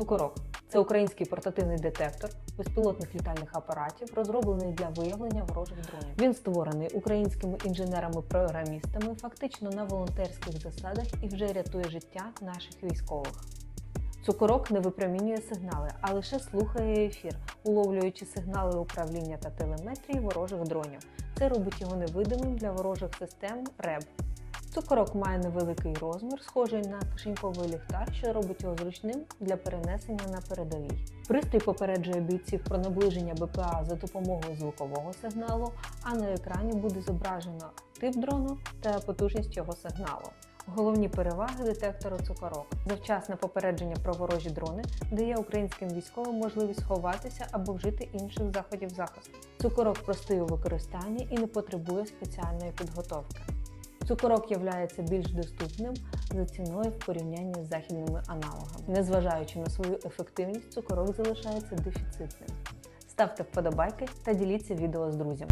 Цукорок це український портативний детектор безпілотних літальних апаратів, розроблений для виявлення ворожих дронів. Він створений українськими інженерами-програмістами, фактично на волонтерських засадах і вже рятує життя наших військових. Цукорок не випромінює сигнали, а лише слухає ефір, уловлюючи сигнали управління та телеметрії ворожих дронів. Це робить його невидимим для ворожих систем РЕБ. Цукорок має невеликий розмір, схожий на кишеньковий ліхтар, що робить його зручним для перенесення на передовій. Пристрій попереджує бійців про наближення БПА за допомогою звукового сигналу, а на екрані буде зображено тип дрону та потужність його сигналу. Головні переваги детектору цукорок. Завчасне попередження про ворожі дрони дає українським військовим можливість сховатися або вжити інших заходів захисту. Цукорок простий у використанні і не потребує спеціальної підготовки. Цукорок є більш доступним за ціною в порівнянні з західними аналогами. Незважаючи на свою ефективність, цукорок залишається дефіцитним. Ставте вподобайки та діліться відео з друзями.